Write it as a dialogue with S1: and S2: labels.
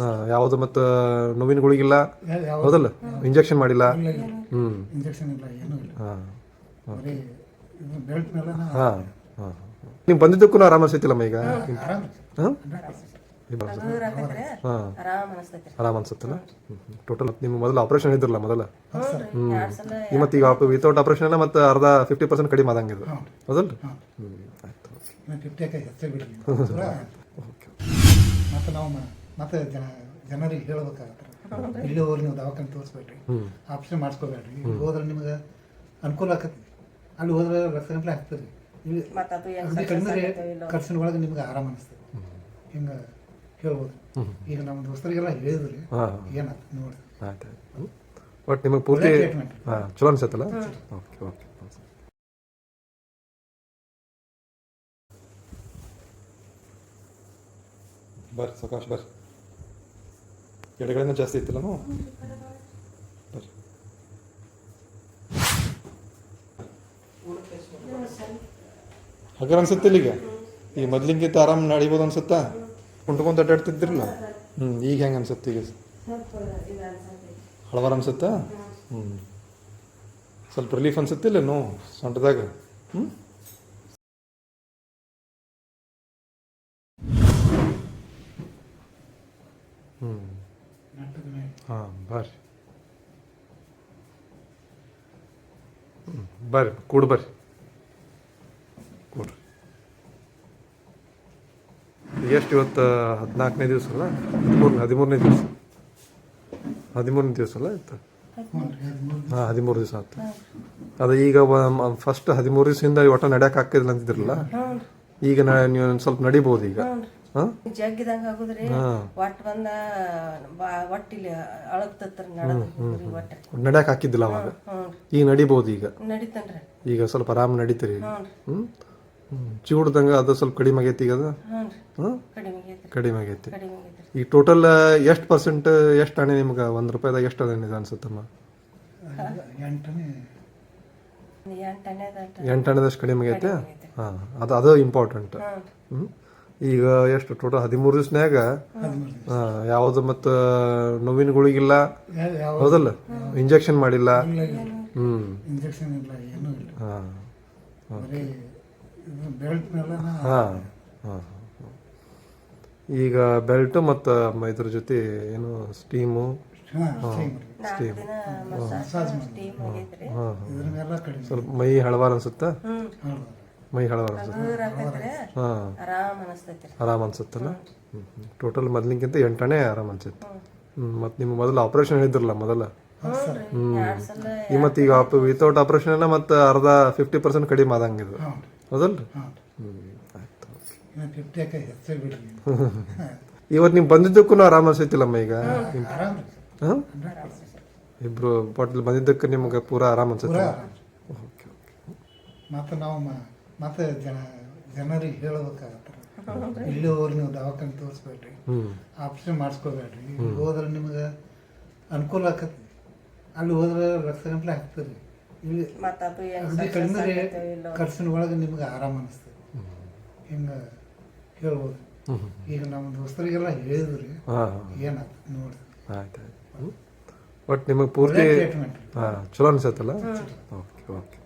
S1: ಹಾಂ ಯಾವುದು ಮತ್ತು ನೋವಿನ ಗುಳಿಗಿಲ್ಲ ಹೌದಲ್ಲ? ಇಂಜೆಕ್ಷನ್ ಮಾಡಿಲ್ಲ? ಹ್ಞೂ
S2: ಇಂಜೆಕ್ಷನ್ ಇಲ್ಲ. ಏನೂ ಇಲ್ಲ.
S1: ಹಾಂ
S2: ಬರೀ ಇದು ಬೆಲ್ಟ್ ಮೇಲೆ
S1: ಹಾಂ ಹಾಂ ನೀವು ಬಂದಿದ್ದಕ್ಕೂ ಆರಾಮ ಅನ್ಸೈತಿಲ್ಲಮ್ಮ ಈಗ?
S2: ಆರಾಮ
S1: ಹಾಂ?
S3: ಆರಾಮ್
S1: ಅನ್ಸುತ್ತಲ್ಲ? ಟೋಟಲ್ ನಿಮ್ಮ ಮೊದಲು ಆಪರೇಷನ್ ಇದ್ರಲ್ಲ ಮೊದಲ?
S3: ಹ್ಞೂ
S1: ಮತ್ತೆ ಈಗ ವಿತೌಟ್ ಆಪರೇಷನ್ ಎಲ್ಲ ಮತ್ತೆ ಅರ್ಧ ಫಿಫ್ಟಿ ಪರ್ಸೆಂಟ್ ಕಡಿಮೆ ಆದಂಗೆ ಇದು ಹೌದಲ್ಲ? ಹ್ಞೂ ಆಯ್ತು. ಓಕೆ.
S2: ಮತ್ತೆ ನಾವು ಓಕೆ ಮತ್ತೆ ಜನ ಜನರಿಗೆ ಹೇಳ್ಬೇಕಾಗತ್ತೆ ಇಲ್ಲಿ ಹೋಗಿ ನೀವು ದವಾಖಾನೆ ತೋರಿಸ್ಬೇಡ್ರಿ. ಆಪ್ಷನ್ ಮಾಡಿಸ್ಕೋಬೇಡ್ರಿ. ಇಲ್ಲಿ ಹೋದ್ರೆ ನಿಮಗೆ ಅನುಕೂಲ ಆಕತಿ ಅಲ್ಲಿ ಹೋದ್ರೆ ಲಕ್ಷ ಗಂಟ್ಲೆ ಆಗ್ತದೆ ಇಲ್ಲಿ ಕಡಿಮೆ
S3: ಆಗತ್ತೋ
S2: ಖರ್ಚಿನ ಒಳಗೆ ನಿಮ್ಗೆ ಆರಾಮ ಅನಿಸ್ತದೆ. ಹಿಂಗೆ ಹೇಳ್ಬೋದು. ಈಗ ನಮ್ಮ ದೋಸ್ತರಿಗೆಲ್ಲ ಹೇಳಿದ್ರಿ ಏನಾಗ್ತದೆ ನೋಡಿ.
S1: ಬಟ್ ನಿಮಗೆ ಪೂರ್ತಿ ಚಲೋ ಅನ್ಸತ್ತಲ್ಲ? Okay okay. ಬರ್ರಿ ಸಕಾಶ್ ಬರ್ರಿ. ಎಡಗಡೆನೂ ಜಾಸ್ತಿ ಇತ್ತಿಲ್ಲ ಬರ್ರಿ. ಹಾಗಾರ ಅನ್ಸುತ್ತೆ ಈಗ ಈ ಮೊದ್ಲಿಂಗಿಂತ ಆರಾಮ್ ನಡಿಬೋದು ಅನ್ಸುತ್ತಾ? ಕುಂಟ್ಕೊಂತ ಅಡ್ಡಾಡ್ತಿದ್ದಿರಲ್ಲ? ಹ್ಞೂ ಈಗ ಹೆಂಗೆ ಅನ್ಸುತ್ತೆ ಈಗ? ಹಳವಾರ ಅನ್ಸುತ್ತಾ? ಹ್ಞೂ ಸ್ವಲ್ಪ ರಿಲೀಫ್ ಅನ್ಸುತ್ತಿಲ್ಲ ನೋ ಸೊಂಟದಾಗ? ಹ್ಞೂ ಹ್ಞೂ. ಹಾಂ ಬರ್ರಿ. ಬರ್ರಿ ಕೂಡಿ ಬರ್ರಿ. ಕೂಡ್ರಿ. ಎಷ್ಟು ಇವತ್ತು ಹದಿನಾಲ್ಕನೇ ದಿವಸ ಅಲ್ಲ? ಹದಿಮೂರು ಹದಿಮೂರನೇ ದಿವಸ. ಹದಿಮೂರನೇ ದಿವಸ ಅಲ್ಲ
S2: ಇತ್ತು
S1: ಹಾಂ ಹದಿಮೂರು ದಿವಸ ಆಯ್ತು. ಅದು ಈಗ ಫಸ್ಟ್ ಹದಿಮೂರು ದಿವಸದಿಂದ ಒಟ್ಟು ನಡ್ಯಕ್ಕೆ ಹಾಕಿದಿಲ್ಲ ಅಂತಿದ್ರಲ್ಲ? ಈಗ ನೀವು ಒಂದ್ ಸ್ವಲ್ಪ ನಡಿಬೋದು ಈಗ.
S3: ಜಗ್ಗಿದಂಗ ಆಗುದ್ರಿ. ಒಟ್ ಬಂದ ಒಟ್ ಇಲ್ಲಿ ಅಳಗ್ತತ್ರಿ ಒಟ್ಟ
S1: ನಡ್ಯಕ್ಕೆ ಹಾಕಿದ್ದಿಲ್ಲ ಅವಾಗ? ಈಗ ನಡಿಬಹುದು ಈಗ?
S3: ನಡೀತನ್ರಿ.
S1: ಈಗ ಸ್ವಲ್ಪ ಆರಾಮ್ ನಡೀತೀರಿ?
S3: ಹ್ಮ್
S1: ಹ್ಞೂ ಹ್ಞೂ ಚಿಗುಡ್ದಂಗ ಅದು ಸ್ವಲ್ಪ ಕಡಿಮೆ ಆಗೈತಿ ಈಗ ಅದು?
S3: ಹ್ಞೂ ಕಡಿಮೆ
S1: ಆಗೈತಿ. ಈಗ ಟೋಟಲ್ ಎಷ್ಟು ಪರ್ಸೆಂಟ್ ಎಷ್ಟು ಅಣೆ ನಿಮ್ಗೆ? ಒಂದು ರೂಪಾಯಿದಾಗ ಎಷ್ಟು ಅದ ಅನ್ಸುತ್ತಮ್ಮ?
S3: ಎಂಟು
S1: ಅಣೆದಷ್ಟು ಕಡಿಮೆ ಆಗೈತೆ? ಹಾಂ ಅದು ಅದು ಇಂಪಾರ್ಟೆಂಟ್ ಹ್ಞೂ ಈಗ ಎಷ್ಟು ಟೋಟಲ್ ಹದಿಮೂರು ದಿವಸನ್ಯಾಗ? ಯಾವುದು ಮತ್ತು ನೋವಿನ ಗುಳಿಗಿಲ್ಲ ಹೌದಲ್ಲ? ಇಂಜೆಕ್ಷನ್ ಮಾಡಿಲ್ಲ? ಹ್ಞೂ
S2: ಇಂಜೆಕ್ಷನ್ ಇಲ್ಲ ಏನೂ ಇಲ್ಲ
S1: ಹಾಂ
S2: ಬೆಲ್ಟ್ ಮೇಲೆ
S1: ಹಾಂ ಹಾಂ ಈಗ ಬೆಲ್ಟು ಮತ್ತು ಇದ್ರ ಜೊತೆ ಏನು ಸ್ಟೀಮು?
S3: ಸ್ಟೀಮ್.
S2: ಮೇಲೆ
S1: ಸ್ವಲ್ಪ ಮೈ ಹಳವಾರ ಅನ್ಸುತ್ತಾ? ಮೈ
S3: ಹಳ
S1: ಹಾಂ.
S3: ಆರಾಮ್
S1: ಅನ್ಸುತ್ತಲ್ಲ? ಹ್ಞೂ ಟೋಟಲ್ ಮೊದ್ಲಿಗಿಂತ ಎಂಟನೇ ಆರಾಮ ಅನ್ಸುತ್ತೆ. ಹ್ಞೂ ಮತ್ತು ನಿಮ್ಮ ಮೊದಲು ಆಪ್ರೇಷನ್ ಹೇಳಿದ್ರಲ್ಲ ಮೊದಲ?
S3: ಹ್ಞೂ ಎರಡ್
S1: ಈ ಮತ್ತು ಈಗ ಆಪ್ ವಿತೌಟ್ ಆಪ್ರೇಷನ್ ಎಲ್ಲ ಮತ್ತು ಅರ್ಧ ಫಿಫ್ಟಿ ಪರ್ಸೆಂಟ್ ಕಡಿಮೆ ಆದಂಗಿದೆ ಇದು.
S2: ಹೌದು
S1: ಹೌದಲ್ಲ
S2: ಹೌದು
S1: ಹ್ಞೂ ಆಯ್ತು. ಇವತ್ತು ನೀವು ಬಂದಿದ್ದಕ್ಕೂ ಆರಾಮ್ ಅನ್ಸೈತಿಲ್ಲಮ್ಮ ಈಗ? ಹಾಂ? ಇಬ್ರು ಬಾಟ್ಲ್ ಬಂದಿದ್ದಕ್ಕೆ ನಿಮ್ಗೆ ಪೂರಾ ಆರಾಮ ಅನ್ಸುತ್ತೆ ಓಕೆ ಓಕೆ.
S2: ಮತ್ತು ನಾವು ಮತ್ತೆ ಜನ ಜನರಿಗೆ ಹೇಳ್ಬೇಕಾಗತ್ತೆ ಇಲ್ಲಿ ಹೋಗಿ ನೀವು ದವಾಖಾನೆ ತೋರಿಸ್ಬೇಡ್ರಿ.
S1: ಹ್ಞೂ
S2: ಆಪ್ಷನ್ ಮಾಡಿಸ್ಕೋಬೇಡ್ರಿ. ಇಲ್ಲಿ ಹೋದ್ರೆ ನಿಮಗೆ ಅನುಕೂಲ ಆಕತಿ ಅಲ್ಲಿ ಹೋದ್ರೆ ಲಕ್ಷ ಗಂಟ್ಲೆ ಹಾಕ್ತೀರಿ. ಇಲ್ಲಿ ಅಲ್ಲಿ ಕಡಿಮೆ ಖರ್ಚಿನ ಒಳಗೆ ನಿಮ್ಗೆ ಆರಾಮ ಅನಿಸ್ತದೆ. ಹಿಂಗೆ ಹೇಳ್ಬೋದು. ಈಗ ನಮ್ಮ ದೋಸ್ತರಿಗೆಲ್ಲ ಹೇಳಿದ್ರಿ. ಏನಾಗ್ತದೆ ನೋಡಿ
S1: ಆಯ್ತು ಆಯ್ತು ಬಟ್ ನಿಮಗೆ ಪೂರ್ತಿ
S2: ಟ್ರೀಟ್ಮೆಂಟ್
S1: ಹಾಂ ಚಲೋ ಅನ್ಸತ್ತಲ್ಲ? Okay okay.